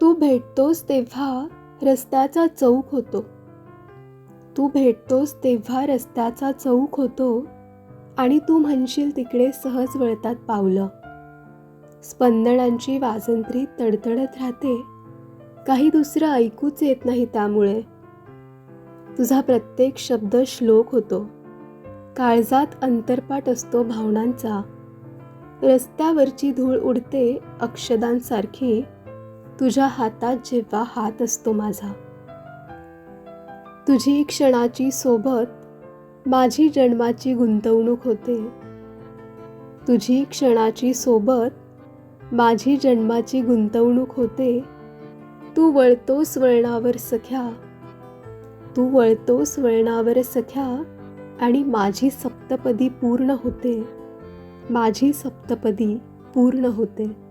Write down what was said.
तू भेटतोस तेव्हा रस्त्याचा चौक होतो. तू भेटतोस तेव्हा रस्त्याचा चौक होतो आणि तू म्हणशील तिकडे सहज वळतात पावलं. स्पंदनांची वाजंत्री तडतडत राहते. काही दुसरं ऐकूच येत नाही त्यामुळे. तुझा प्रत्येक शब्द श्लोक होतो. काळजात अंतरपाट असतो भावनांचा. रस्त्यावरची धूळ उडते अक्षदांसारखी. तुझ्या हातात जेव्हा हात असतो माझा. तुझी क्षणाची सोबत माझी जन्माची गुंतवणूक होते. तुझी क्षणाची सोबत माझी जन्माची गुंतवणूक होते. तू वळतोस वळणावर सख्या. तू वळतोस वळणावर सख्या आणि माझी सप्तपदी पूर्ण होते. माझी सप्तपदी पूर्ण होते.